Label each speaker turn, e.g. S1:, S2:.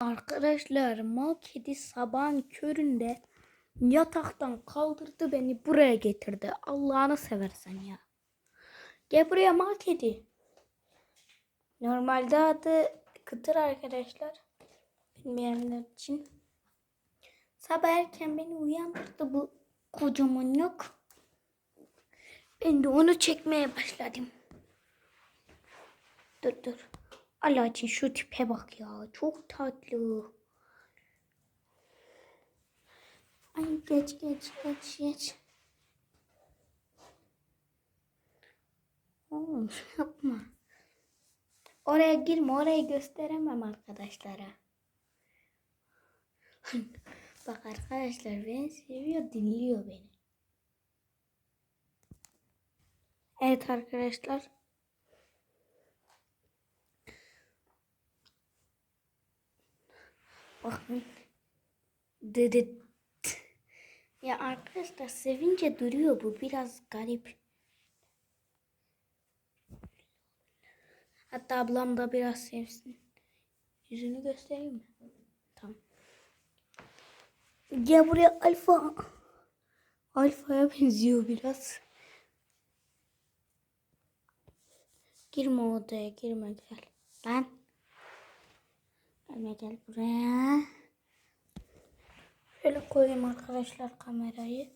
S1: Arkadaşlar mal kedi sabahın köründe yataktan kaldırdı beni buraya getirdi. Allah'ını seversen ya. Gel buraya mal kedi. Normalde adı Kıtır arkadaşlar. Bilmeyenler için. Sabah erken beni uyandırdı bu kocaman yok. Ben de onu çekmeye başladım. Dur dur. Allah için şu tipe bak ya. Çok tatlı. Ay geç geç geç geç. Oğlum yapma. Oraya girme. Orayı gösteremem arkadaşlara. Bak arkadaşlar beni seviyor, dinliyor beni. Evet arkadaşlar. Bakın. Dedi. Ya arkadaşlar sevince duruyor bu. Biraz garip. Hatta ablam da biraz sevsin. Yüzünü göstereyim mi? Tamam. Gel buraya alfa. Alfa'ya benziyor biraz. Girme odaya girme gel. Lan. Gelme gel buraya. Şöyle koyayım arkadaşlar kamerayı.